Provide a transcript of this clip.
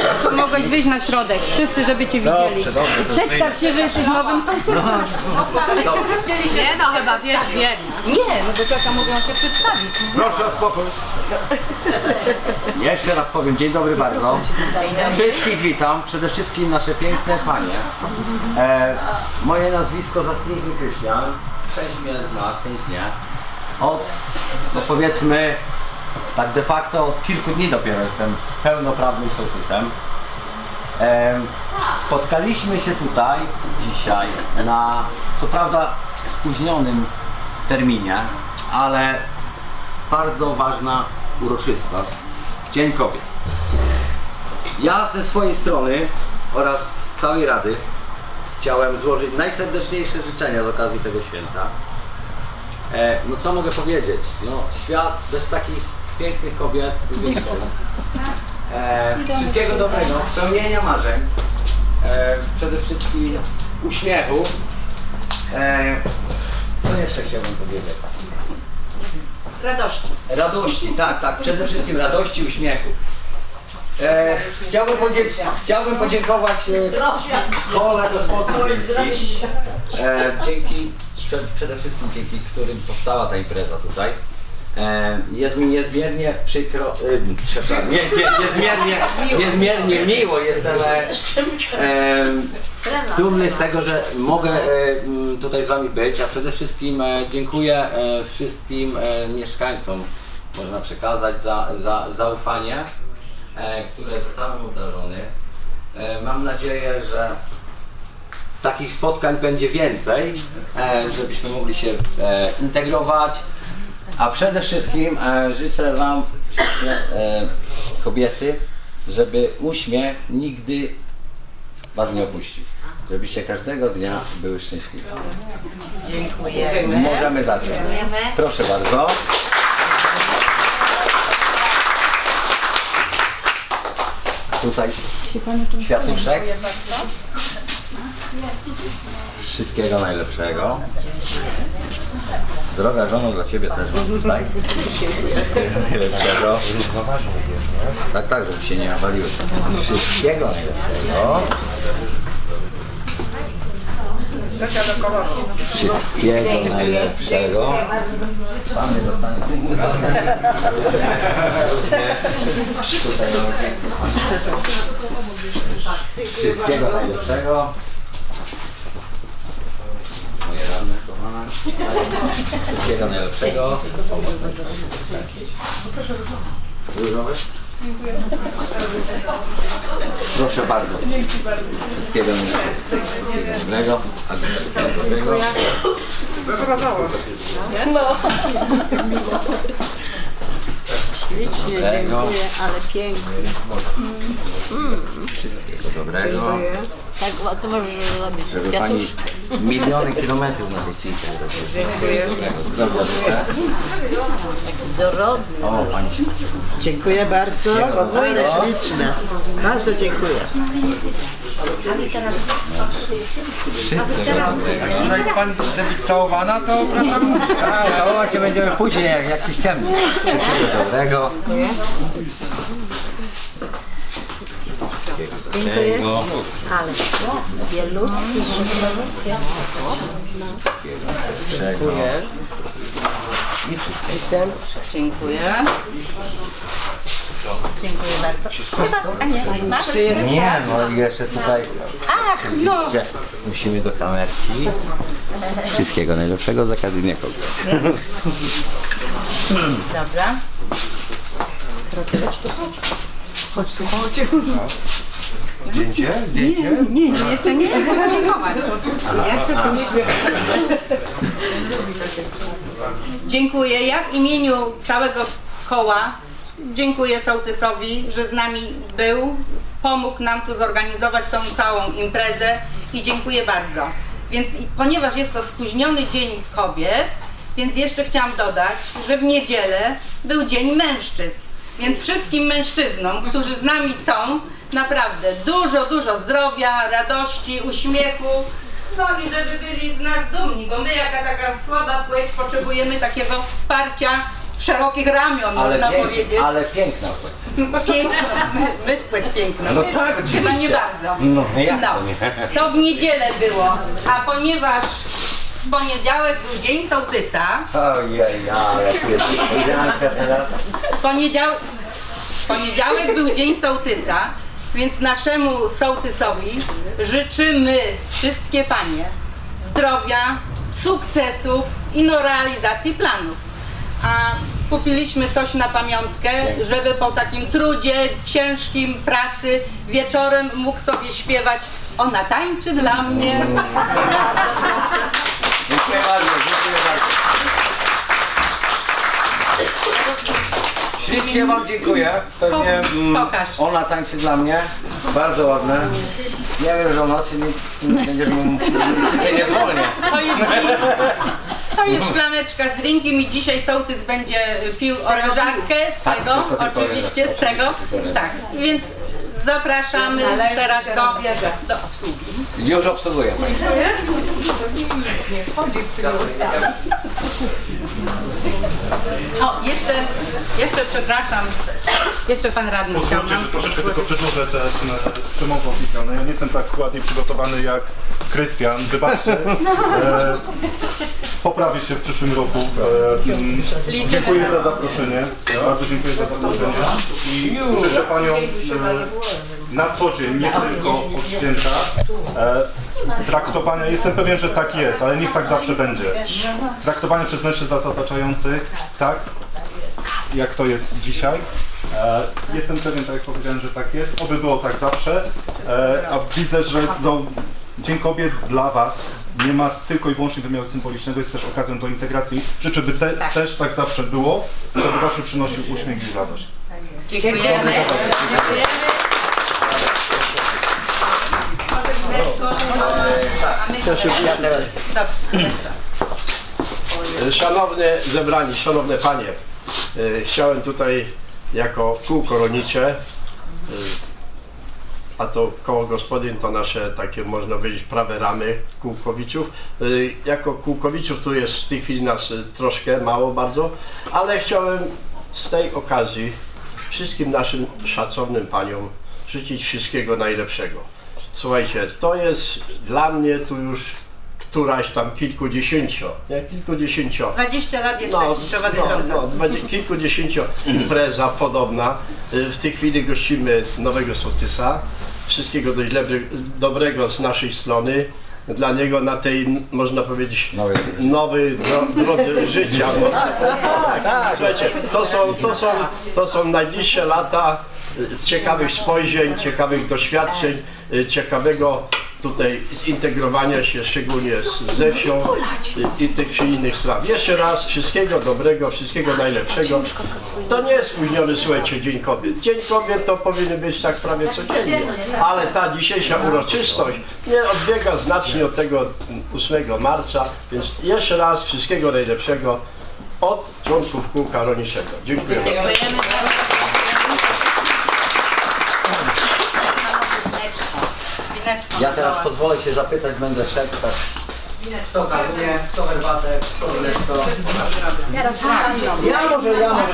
Mogłeś wyjść na środek, wszyscy, żeby cię widzieli. Dobrze, dobrze, to Przedstaw się, że jesteś nowym sołtysem. Nie no, chyba wiesz, wiem. Nie, no bo czeka mogą się przedstawić. Proszę o spokój. Jeszcze raz powiem, dzień dobry bardzo. Wszystkich witam, przede wszystkim nasze piękne panie. E, moje nazwisko Zasłużny Krystian. Część mnie zna, część nie. Od, no powiedzmy, tak de facto od kilku dni dopiero jestem pełnoprawnym sołtysem. Em, Spotkaliśmy się tutaj dzisiaj na co prawda spóźnionym terminie, ale bardzo ważna uroczystość Dzień Kobiet. Ja ze swojej strony oraz całej Rady chciałem złożyć najserdeczniejsze życzenia z okazji tego święta. E, no co mogę powiedzieć? No, świat bez takich pięknych kobiet byłby nikogo. E, wszystkiego dobrego, spełnienia marzeń, e, przede wszystkim uśmiechu. E, co jeszcze chciałbym powiedzieć? Radości. Radości, tak, tak, przede wszystkim radości, uśmiechu. E, chciałbym, podzie- chciałbym podziękować e, Kole Gospodyń Wiejskich, e, dzięki, prze, przede wszystkim dzięki którym powstała ta impreza tutaj. E, jest mi niezmiernie przykro, e, przepraszam, nie, nie, niezmiernie, niezmiernie miło jestem e, e, dumny z tego, że mogę e, m, tutaj z Wami być, a przede wszystkim e, dziękuję e, wszystkim e, mieszkańcom, można przekazać za, za zaufanie, e, które zostałem obdarzony. E, mam nadzieję, że takich spotkań będzie więcej, e, żebyśmy mogli się e, integrować, a przede wszystkim e, życzę Wam, e, kobiety, żeby uśmiech nigdy Was nie opuścił. Żebyście każdego dnia były szczęśliwe. Dziękujemy. Możemy zacząć. Proszę bardzo. Tutaj kwiatuszek. Wszystkiego najlepszego. Droga żono, dla Ciebie też mam tutaj. Najlepszego. Tak, tak, żeby się nie nawaliły. Wszystkiego najlepszego. Wszystkiego najlepszego. Pan nie Wszystkiego najlepszego. Wszystkiego najlepszego. Różowy? Proszę bardzo. Wszystkiego najlepszego. Wszystkiego dobrego. A wszystkiego dobrego. Ślicznie, Dobrego. dziękuję, ale pięknie. Wszystkiego dobrego. Tak, a to możesz robić Żeby pani miliony kilometrów na tej cięciach Dziękuję. Zdrowia życzę. dorodny. O, pani się Dziękuję bardzo. Podwójne śliczne. Bardzo dziękuję. wszystkiego dobrego. Jeżeli jest pani chce być całowana, to prawda? A, całować się będziemy później, jak, jak się ściemni. Wszystkiego dobrego. Dobrego. Ale wielutki. Wszystkiego I wszystkiego. Dziękuję. Dziękuję bardzo. A nie, masz? Nie, no i jeszcze tutaj oczywiście musimy do kamerki. Wszystkiego najlepszego z okazji Dnia Kobiet. Dobra. Zdjęcie? Zdjęcie? Nie, nie, jeszcze nie chcę podziękować. Ja chcę Dziękuję. Ja w imieniu całego koła dziękuję sołtysowi, że z nami był, pomógł nam tu zorganizować tą całą imprezę i dziękuję bardzo. Więc ponieważ jest to spóźniony Dzień Kobiet, więc jeszcze chciałam dodać, że w niedzielę był Dzień Mężczyzn. Więc wszystkim mężczyznom, którzy z nami są, naprawdę dużo, dużo zdrowia, radości, uśmiechu, no i żeby byli z nas dumni, bo my jaka taka słaba płeć potrzebujemy takiego wsparcia szerokich ramion, Ale, można pięk, powiedzieć. ale piękna płeć. Piękno, my, my płeć piękna. No tak, oczywiście. Chyba nie bardzo. No, jak no, to nie? to w niedzielę było, a ponieważ w poniedziałek był dzień sołtysa, Ojej, ale tu jest teraz. Poniedział... poniedziałek był dzień sołtysa, więc naszemu sołtysowi życzymy wszystkie panie zdrowia, sukcesów i no realizacji planów. A kupiliśmy coś na pamiątkę, żeby po takim trudzie, ciężkim pracy wieczorem mógł sobie śpiewać Ona tańczy dla mnie. Dziękuję bardzo, dziękuję bardzo. Ślicznie Wam dziękuję. Pewnie mm, Pokaż. ona tańczy dla mnie. Bardzo ładne. Nie wiem, że o nocy nic nie będziesz mu cię nie zwolnię. To jest, to jest szklaneczka z drinkiem i dzisiaj sołtys będzie pił orężatkę z Tak, tego, tylko- tylko oczywiście z orężatkę, tego. oczywiście, tylko Tak, więc zapraszamy teraz do, do obsługi. Już obsługuję. O, jeszcze, jeszcze przepraszam, jeszcze pan radny chciał Pozwólcie, nam... że troszeczkę tylko przedłużę e, przemowę oficjalną. Ja nie jestem tak ładnie przygotowany jak Krystian, wybaczcie. E, poprawię się w przyszłym roku. E, dziękuję za zaproszenie. Bardzo dziękuję za zaproszenie. I życzę Panią e, na co dzień, nie tylko od święta, e, traktowania, jestem pewien, że tak jest, ale niech tak zawsze będzie. Traktowanie przez mężczyzn was otaczających, tak, jak to jest dzisiaj. E, jestem pewien, tak jak powiedziałem, że tak jest. Oby było tak zawsze. E, a widzę, że no, Dzień Kobiet dla Was nie ma tylko i wyłącznie wymiaru symbolicznego, jest też okazją do integracji. Życzę, by te, też tak zawsze było, żeby zawsze przynosił uśmiech i radość. Dziękujemy. Dziękujemy. Może chwileczkę, a my Ja teraz Dobrze. Szanowne zebrani, szanowne panie, e, chciałem tutaj jako kółko rolnicze, e, a to koło gospodyń to nasze takie można powiedzieć prawe ramy kółkowiczów. E, Jako kółkowiczów tu jest w tej chwili nas troszkę, mało bardzo, ale chciałem z tej okazji wszystkim naszym szacownym paniom życzyć wszystkiego najlepszego. Słuchajcie, to jest dla mnie tu już któraś tam kilkudziesięcio, nie? Kilkudziesięcio 20 lat jesteśmy przewodniczącą. no, no, dwadzie- kilkudziesięcio impreza podobna. Y, W tej chwili gościmy nowego sołtysa. Wszystkiego dość lebry, dobrego z naszej strony. Dla niego na tej, m, można powiedzieć, Nowej nowej dro, drodze życia. Słuchajcie, to są, to, są, to są najbliższe lata ciekawych spojrzeń, ciekawych doświadczeń, y, ciekawego tutaj zintegrowania się szczególnie z, ze wsią i tych innych spraw. Jeszcze raz wszystkiego dobrego, wszystkiego najlepszego. To nie jest spóźniony, słuchajcie, Dzień Kobiet. Dzień Kobiet to powinien być tak prawie codziennie, ale ta dzisiejsza uroczystość nie odbiega znacznie od tego mm, 8 marca, więc jeszcze raz wszystkiego najlepszego od członków kółka rolniczego. Dziękuję. Dziękujemy Wineczko. Ja teraz pozwolę się zapytać, będę szedł tak. Kto kawuje, kto herbatę, kto mleczko. Ja może, ja może.